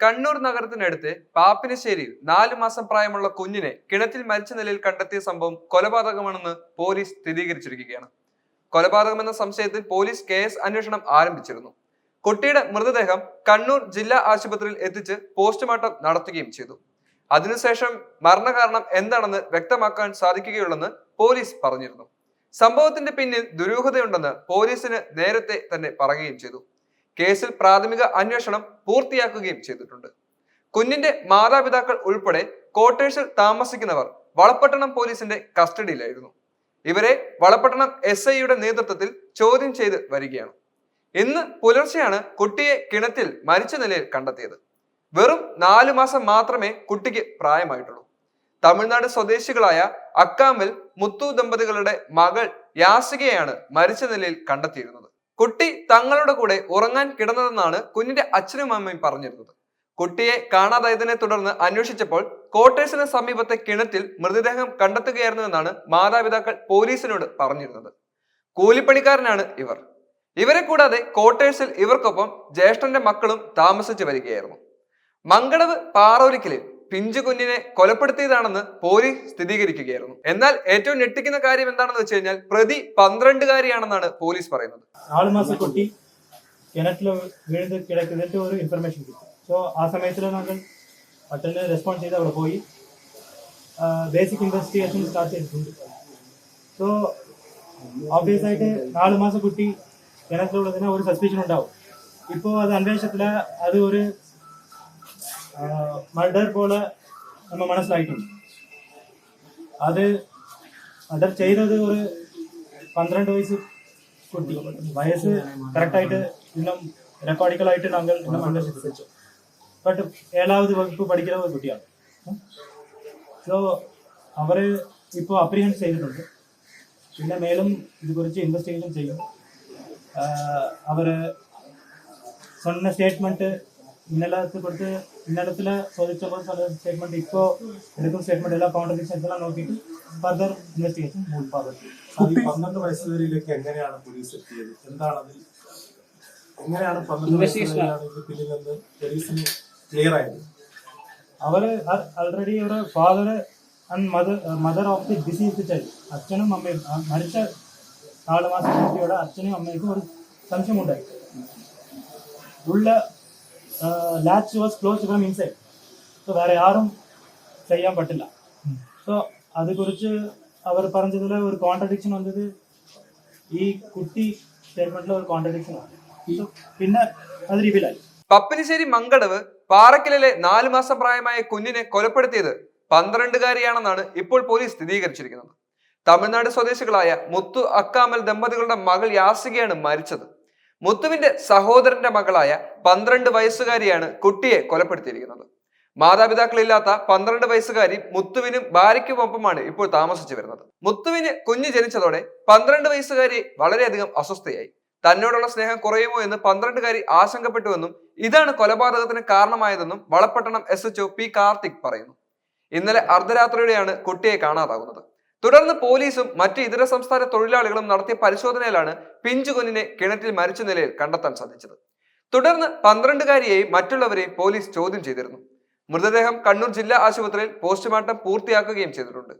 കണ്ണൂർ നഗരത്തിനടുത്ത് പാപ്പിനശ്ശേരിയിൽ നാലു മാസം പ്രായമുള്ള കുഞ്ഞിനെ കിണറ്റിൽ മരിച്ച നിലയിൽ കണ്ടെത്തിയ സംഭവം കൊലപാതകമാണെന്ന് പോലീസ് സ്ഥിരീകരിച്ചിരിക്കുകയാണ്. കൊലപാതകമെന്ന സംശയത്തിൽ പോലീസ് കേസ് അന്വേഷണം ആരംഭിച്ചിരുന്നു. കുട്ടിയുടെ മൃതദേഹം കണ്ണൂർ ജില്ലാ ആശുപത്രിയിൽ എത്തിച്ച് പോസ്റ്റ്മോർട്ടം നടത്തുകയും ചെയ്തു. അതിനുശേഷം മരണകാരണം എന്താണെന്ന് വ്യക്തമാക്കാൻ സാധിക്കുകയുള്ളെന്ന് പോലീസ് പറഞ്ഞിരുന്നു. സംഭവത്തിന്റെ പിന്നിൽ ദുരൂഹതയുണ്ടെന്ന് പോലീസിന് നേരത്തെ തന്നെ പറയുകയും ചെയ്തു. കേസിൽ പ്രാഥമിക അന്വേഷണം പൂർത്തിയാക്കുകയും ചെയ്തിട്ടുണ്ട്. കുഞ്ഞിന്റെ മാതാപിതാക്കൾ ഉൾപ്പെടെ ക്വാർട്ടേഴ്സിൽ താമസിക്കുന്നവർ വളപട്ടണം പോലീസിന്റെ കസ്റ്റഡിയിലായിരുന്നു. ഇവരെ വളപട്ടണം എസ് ഐയുടെ നേതൃത്വത്തിൽ ചോദ്യം ചെയ്ത് വരികയാണ്. ഇന്ന് പുലർച്ചെയാണ് കുട്ടിയെ കിണറ്റിൽ മരിച്ച നിലയിൽ കണ്ടെത്തിയത്. വെറും നാലു മാസം മാത്രമേ കുട്ടിക്ക് പ്രായമായിട്ടുള്ളൂ. തമിഴ്നാട് സ്വദേശികളായ അക്കാമിൽ മുത്തു ദമ്പതികളുടെ മകൾ യാസികയാണ് മരിച്ച നിലയിൽ കണ്ടെത്തിയിരുന്നത്. കുട്ടി തങ്ങളുടെ കൂടെ ഉറങ്ങാൻ കിടന്നതെന്നാണ് കുഞ്ഞിന്റെ അച്ഛനും അമ്മയും പറഞ്ഞിരുന്നത്. കുട്ടിയെ കാണാതായതിനെ തുടർന്ന് അന്വേഷിച്ചപ്പോൾ ക്വാർട്ടേഴ്സിന് സമീപത്തെ കിണറ്റിൽ മൃതദേഹം കണ്ടെത്തുകയായിരുന്നുവെന്നാണ് മാതാപിതാക്കൾ പോലീസിനോട് പറഞ്ഞിരുന്നത്. കൂലിപ്പണിക്കാരനാണ് ഇവർ. ഇവരെ കൂടാതെ ക്വാർട്ടേഴ്സിൽ ഇവർക്കൊപ്പം ജ്യേഷ്ഠന്റെ മക്കളും താമസിച്ചു വരികയായിരുന്നു. മംഗളവ് പാറോലിക്കലിൽ പിഞ്ചു കുഞ്ഞിനെ കൊലപ്പെടുത്തിയതാണെന്ന് പോലീസ് സ്ഥിരീകരിക്കുകയായിരുന്നു. എന്നാൽ ഏറ്റവും ഞെട്ടിക്കുന്ന കാര്യം എന്താണെന്ന് വെച്ച് കഴിഞ്ഞാൽ പ്രതി പന്ത്രണ്ടുകാരിയാണെന്നാണ് പോലീസ് പറയുന്നത്. നാല് ഇൻഫർമേഷൻ കിട്ടി. സോ ആ പോയി. Basic investigation start so obvious ആയിട്ട് നാല് മാസം കുട്ടി കിണറ്റിലുള്ളതിന് ഒരു സസ്പെൻഷൻ ഉണ്ടാവും. ഇപ്പോൾ അത് അന്വേഷണത്തിൽ അത് ഒരു മർഡർ പോലെ നമ്മൾ മനസ്സിലായിട്ടുണ്ട് അത് മർഡർ ചെയ്തത് ഒരു പന്ത്രണ്ട് വയസ്സ് കുട്ടി. വയസ്സ് കറക്റ്റായിട്ട് ഇന്നും റെക്കോർഡിക്കലായിട്ട് ഞങ്ങൾ ഇന്നും അന്വേഷിച്ചു ബട്ട് ഏഴാമത് വകുപ്പ് പഠിക്കുന്ന ഒരു കുട്ടിയാണ്. സോ അവർ ഇപ്പോൾ അപ്രിഹെൻഡ് ചെയ്തിട്ടുണ്ട്. പിന്നെ മേലും ഇത് കുറിച്ച് ഇൻവെസ്റ്റിഗേഷൻ ചെയ്യും അവർ സ്വന്ന സ്റ്റേറ്റ്മെന്റ് ഇന്നലത്തെ കൊടുത്ത് ഇന്നലത്തിലെ ചോദിച്ചപ്പോൾ സ്റ്റേറ്റ്മെന്റ് ഇപ്പോ എടുക്കുന്ന സ്റ്റേറ്റ്മെന്റ് എല്ലാ കോൺട്രഡിക്ഷൻസ് എല്ലാം നോക്കിയിട്ട് ഫർദർ ഇൻവെസ്റ്റിഗേഷൻ മൂവ് ഫർദർ പന്ത്രണ്ട് വയസ്സ് എങ്ങനെയാണ് പോലീസ് എത്തിയത്? എന്താണ് അതിൽ എങ്ങനെയാണ് പന്ത്രണ്ട് പോലീസിന് ക്ലിയർ ആയത്? അവർ ആൾറെഡി ഇവിടെ father and mother of the disease child അച്ഛനും അമ്മയും മരിച്ച നാല് മാസം കുട്ടിയുടെ അച്ഛനും അമ്മയ്ക്കും ഒരു സംശയമുണ്ടായി. ഉള്ള latch was close from inside so വേറെ ആരും ചെയ്യാൻ പറ്റില്ല. സോ അത് കുറിച്ച് അവർ പറഞ്ഞതിൽ ഒരു കോൺട്രഡിക്ഷൻ വന്നത് ഈ കുട്ടി സ്റ്റേറ്റ്മെന്റിൽ ഒരു കോൺട്രഡിക്ഷൻ ആണ്. പിന്നെ അത് റിവീലായി പപ്പിനിശ്ശേരി മങ്കടവ് പാറക്കലിലെ നാലു മാസം പ്രായമായ കുഞ്ഞിനെ കൊലപ്പെടുത്തിയത് പന്ത്രണ്ടുകാരിയാണെന്നാണ് ഇപ്പോൾ പോലീസ് സ്ഥിരീകരിച്ചിരിക്കുന്നത്. തമിഴ്നാട് സ്വദേശികളായ മുത്തു അക്കാമൽ ദമ്പതികളുടെ മകൾ യാസികയാണ് മരിച്ചത്. മുത്തുവിന്റെ സഹോദരന്റെ മകളായ പന്ത്രണ്ട് വയസ്സുകാരിയാണ് കുട്ടിയെ കൊലപ്പെടുത്തിയിരിക്കുന്നത്. മാതാപിതാക്കളില്ലാത്ത പന്ത്രണ്ട് വയസ്സുകാരി മുത്തുവിനും ഭാര്യയ്ക്കുമൊപ്പമാണ് ഇപ്പോൾ താമസിച്ചു വരുന്നത്. മുത്തുവിന് കുഞ്ഞ് ജനിച്ചതോടെ പന്ത്രണ്ട് വയസ്സുകാരി വളരെയധികം അസ്വസ്ഥയായി. തന്നോടുള്ള സ്നേഹം കുറയുമോ എന്ന് പന്ത്രണ്ടുകാരി ആശങ്കപ്പെട്ടുവെന്നും ഇതാണ് കൊലപാതകത്തിന് കാരണമായതെന്നും Valapattanam S H P Karthik പറയുന്നു. ഇന്നലെ അർദ്ധരാത്രിയോടെയാണ് കുട്ടിയെ കാണാതാകുന്നത്. തുടർന്ന് പോലീസും മറ്റ് ഇതര സംസ്ഥാന തൊഴിലാളികളും നടത്തിയ പരിശോധനയിലാണ് പിഞ്ചു കുഞ്ഞിനെ കിണറ്റിൽ മരിച്ച നിലയിൽ കണ്ടെത്താൻ സാധിച്ചത്. തുടർന്ന് പന്ത്രണ്ടുകാരിയെയും മറ്റുള്ളവരെയും പോലീസ് ചോദ്യം ചെയ്തിരുന്നു. മൃതദേഹം കണ്ണൂർ ജില്ലാ ആശുപത്രിയിൽ പോസ്റ്റ്മോർട്ടം പൂർത്തിയാക്കുകയും ചെയ്തിട്ടുണ്ട്.